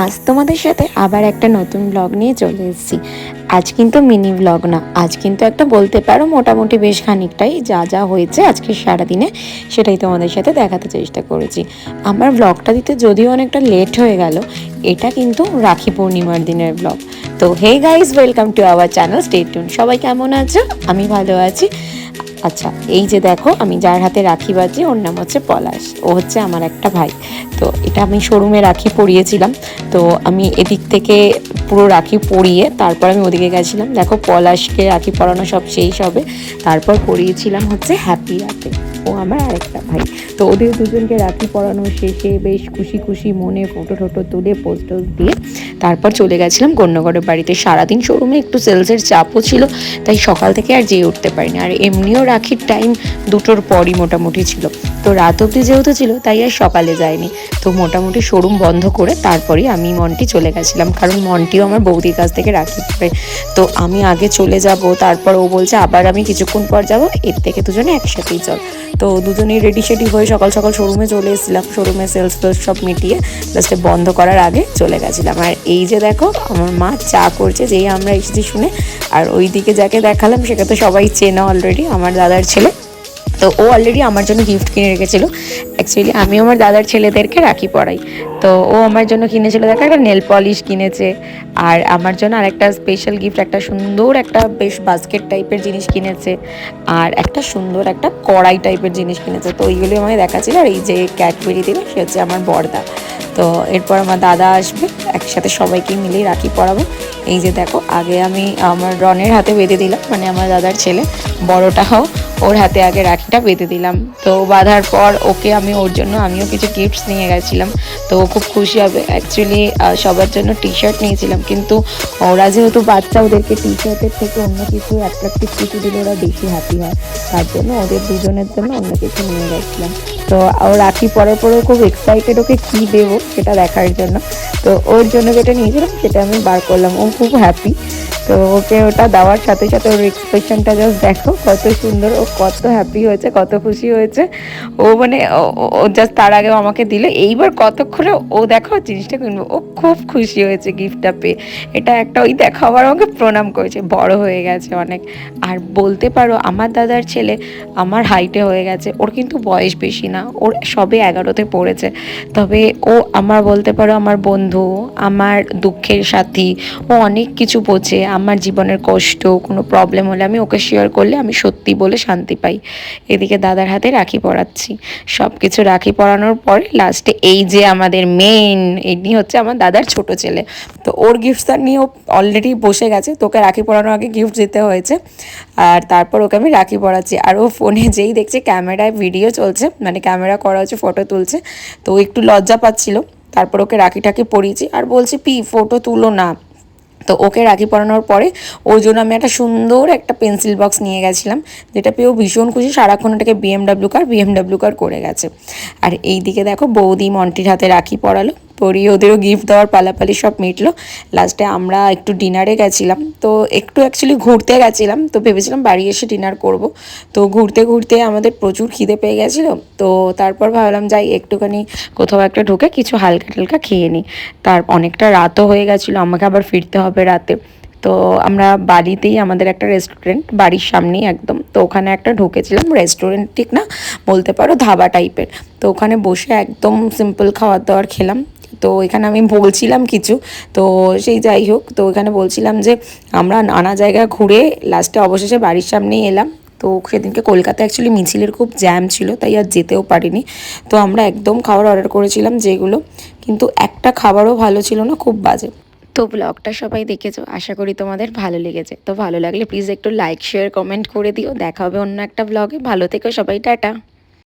আজ তোমাদের সাথে আবার একটা নতুন ব্লগ নিয়ে চলে এসেছি। আজ কিন্তু মিনি ব্লগ না, আজ কিন্তু একটা বলতে পারো মোটামুটি বেশ খানিকটাই যা যা হয়েছে আজকে সারাদিনে সেটাই তোমাদের সাথে দেখাতে চেষ্টা করেছি। আমার ব্লগটা দিতে যদিও অনেকটা লেট হয়ে গেল, এটা কিন্তু রাখি পূর্ণিমার দিনের ব্লগ তো hey guys welcome to our channel state tune সবাই কেমন আছো? আমি ভালো আছি। আচ্ছা এই যে দেখো, আমি যার হাতে রাখি বাজি, ওর নাম হচ্ছে পলাশ। ও হচ্ছে আমার একটা ভাই। তো এটা আমি শোরুমে রাখি পরিয়েছিলাম। তো আমি এদিক থেকে পুরো রাখি পরিয়ে তারপর আমি ওদিকে গেছিলাম। দেখো, পলাশকে রাখি পরানো সব শেষ হবে। তারপর পরিয়েছিলাম হচ্ছে হ্যাপি রাতে ও আমার আরেকটা ভাই। তো ওদের দুজনকে রাখি পরানো শেষে বেশ খুশি খুশি মনে ফটো টোটো তুলে পোস্ট দিয়ে তারপর চলে গেছিলাম কন্যাগড়ের বাড়িতে। সারাদিন শোরুমে একটু সেলসের চাপও ছিল, তাই সকাল থেকে আর যেয়ে উঠতে পারিনি। আর এমনিও রাখির টাইম দুটোর পরই মোটামুটি ছিল। তো রাত অবধি যেহেতু ছিল, তাই আর সকালে যায়নি। তো মোটামুটি শোরুম বন্ধ করে তারপরেই আমি মন্টি চলে গেছিলাম, কারণ মন্টিও আমার বৌদির কাছ থেকে রাখি পরে তো আমি আগে চলে যাব, তারপর ও বলছে আবার আমি কিছুক্ষণ পর যাব, এর থেকে দুজনে একসাথেই চল। তো দুজনেই রেডি সেডি হয়ে সকাল সকাল শোরুমে চলে এসেছিলাম। শোরুমে সেলস ফেলস সব মিটিয়ে লাস্টে বন্ধ করার আগে চলে গেছিলাম। আর এই যে দেখো, আমার মা চা করছে, যেই আমরা এসেছি শুনে। আর ওই দিকে যাকে দেখালাম, সেটা তো সবাই চেনা অলরেডি আমার দাদার ছেলে। তো ও অলরেডি আমার জন্য গিফট কিনে রেখেছিল। অ্যাকচুয়ালি আমি আমার দাদার ছেলেদেরকে রাখি পড়াই। তো ও আমার জন্য কিনেছিল, দেখো একটা নেল পলিশ কিনেছে, আর আমার জন্য আর একটা স্পেশাল গিফট একটা সুন্দর একটা বেশ বাস্কেট টাইপের জিনিস কিনেছে, আর একটা সুন্দর একটা কড়াই টাইপের জিনিস কিনেছে। তো ওইগুলি আমায় দেখাচ্ছিল, আর এই যে ক্যাডবেরি দিল, সে হচ্ছে আমার বড়দা। তো এরপর আমার দাদা আসবে, একসাথে সবাইকে মিলেই রাখি পরাবো এই যে দেখো, আগে আমি আমার রনের হাতে বেঁধে দিলাম মানে আমার দাদার ছেলে, বড়টা হোক ওর হাতে আগে রাখিটা বেঁধে দিলাম। তো বাঁধার পর ওকে আমি ওর জন্য, আমিও কিছু গিফটস নিয়ে গেছিলাম। তো ও খুব খুশি হবে। অ্যাকচুয়ালি সবার জন্য টি শার্ট নিয়েছিলাম। কিন্তু ওরা যেহেতু বাচ্চা, ওদেরকে টি শার্টের থেকে অন্য কিছু অ্যাট্রাকটিভ কিছু দিলে ওরা বেশি হ্যাপি হয়। তার জন্য ওদের দুজনের জন্য অন্য কিছু নিয়ে গেছিলাম। তো ও রাখি পরে পরে খুব এক্সাইটেড ওকে কী দেবো সেটা দেখার জন্য। তো ওর জন্য যেটা নিয়েছিলাম, সেটা আমি বার করলাম। ও খুব হ্যাপি তো ওকে ওটা দেওয়ার সাথে সাথে ওর এক্সপ্রেশনটা জাস্ট দেখো, কত সুন্দর, ও কত হ্যাপি হয়েছে, কত খুশি হয়েছে। ও মানে ও- জাস্ট তার আগেও আমাকে দিল। এইবার কতক্ষণে ও দেখো জিনিসটা কিনবো। ও খুব খুশি হয়েছে গিফটটা পেয়ে। এটা একটা ওই দেখো আবার আমাকে প্রণাম করেছে। বড় হয়ে গেছে অনেক। আর বলতে পারো, আমার দাদার ছেলে আমার হাইটে হয়ে গেছে। ওর কিন্তু বয়স বেশি না। ওর সবে এগারোতে পড়েছে। তবে ও আমার বলতে পারো, আমার বন্ধু, আমার দুঃখের সাথী, ও অনেক কিছু বোঝে। আমার জীবনের কষ্ট, কোনো প্রবলেম হলে আমি ওকে শেয়ার করলে আমি সত্যি বলে শান্তি পাই। এদিকে দাদার হাতে রাখি পরাচ্ছি। সব কিছু রাখি পরানোর পরে লাস্টে এই যে আমাদের মেন ইনি হচ্ছে আমার দাদার ছোট ছেলে। তো ওর গিফটসটা নিয়ে ও অলরেডি বসে গেছে। তোকে রাখি পরানোর আগে গিফট দিতে হয়েছে। আর তারপর ওকে আমি রাখি পরাচ্ছি। আর ও ফোনে যেই দেখছে ক্যামেরায় ভিডিও চলছে মানে ক্যামেরা করা হচ্ছে ফটো তুলছে, তো একটু লজ্জা পাচ্ছিল। তারপর ওকে রাখিটাকে পরিয়েছি। আর বলছি, পি ফটো তুলো না। তো ওকে রাখি পরানোর পরে ওর জন্য আমি একটা সুন্দর একটা পেন্সিল বক্স নিয়ে গেছিলাম, যেটা পেয়েও ভীষণ খুশি, সারাক্ষণ ওটাকে বিএমডাব্লিউ কার বিএমডাব্লিউ কার করে গেছে। আর এই দিকে দেখো বৌদি মন্টির হাতে রাখি পরালো। পরিয়ে ওদেরও গিফট দেওয়ার পালাপালি সব মিটলো। লাস্টে আমরা একটু ডিনারে গেছিলাম। তো একটু অ্যাকচুয়ালি ঘুরতে গেছিলাম। তো ভেবেছিলাম বাড়ি এসে ডিনার করব। তো ঘুরতে ঘুরতে আমাদের প্রচুর খিদে পেয়ে গেছিল। তো তারপর ভাবলাম যাই, একটুখানি কোথাও একটা ঢুকে কিছু হালকা টালকা খেয়ে নিই। তার অনেকটা রাতও হয়ে গেছিল, আমাকে আবার ফিরতে হবে রাতে। তো আমরা বাড়িতেই আমাদের একটা রেস্টুরেন্ট বাড়ির সামনেই একদম। তো ওখানে একটা ঢুকেছিলাম রেস্টুরেন্ট ঠিক না, বলতে পারো ধাবা টাইপের তো ওখানে বসে একদম সিম্পল খাবার দাবার খেলাম। তো এখানে আমি বলছিলাম কিছু। তো সেই যাই হোক, তো এখানে বলছিলাম যে আমরা নানা জায়গায় ঘুরে লাস্টে অবশেষে বাড়ির সামনেই এলাম। তো সেদিনকে কলকাতায় অ্যাকচুয়ালি মিছিলের খুব জ্যাম ছিল, তাই আর যেতেও পারিনি। তো আমরা একদম খাবার অর্ডার করেছিলাম যেগুলো, কিন্তু একটা খাবারও ভালো ছিল না, খুব বাজে। তো ব্লগটা সবাই দেখেছ, আশা করি তোমাদের ভালো লেগেছে। তো ভালো লাগলে প্লিজ একটু লাইক শেয়ার কমেন্ট করে দিও। দেখা হবে অন্য একটা ব্লগে ভালো থেকো সবাই, টাটা।